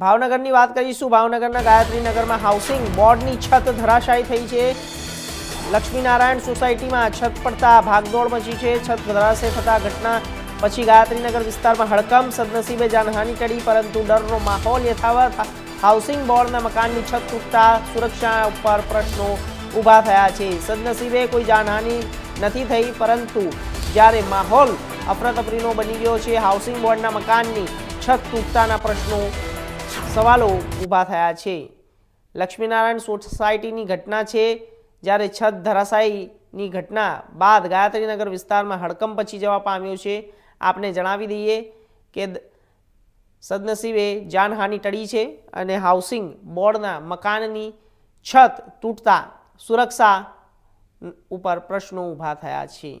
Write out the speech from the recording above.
ભાવનગરની વાત કરીશું. ભાવનગરના ગાયત્રીનગરમાં હાઉસિંગ બોર્ડની છત ધરાશાયી થઈ છે. લક્ષ્મીનારાયણ સોસાયટીમાં છત પડતા ભાગદોડ મચી છે. છત ધરાશે થતા ઘટના પછી ગાયત્રીનગર વિસ્તારમાં હડકંપ, સદનસીબે જાનહાની ટળી પરંતુ ડરનો માહોલ યથાવત હાઉસિંગ બોર્ડના મકાનની છત તૂટતા સુરક્ષા ઉપર પ્રશ્નો ઊભા થયા છે. સદનસીબે કોઈ જાનહાની નથી થઈ, પરંતુ જ્યારે માહોલ અફરાતફરીનો બની ગયો છે હાઉસિંગ બોર્ડના મકાનની છત તૂટતાના પ્રશ્નો સવાલો ઊભા થયા છે. લક્ષ્મીનારાયણ સોસાયટીની ઘટના છે, જ્યારે છત ધરાશાયીની ઘટના બાદ ગાયત્રીનગર વિસ્તારમાં હડકંપ પચી જવા પામ્યો છે. આપને જણાવી દઈએ કે સદનસીબે જાનહાનિ ટળી છે અને હાઉસિંગ બોર્ડના મકાનની છત તૂટતા સુરક્ષા ઉપર પ્રશ્નો ઊભા થયા છે.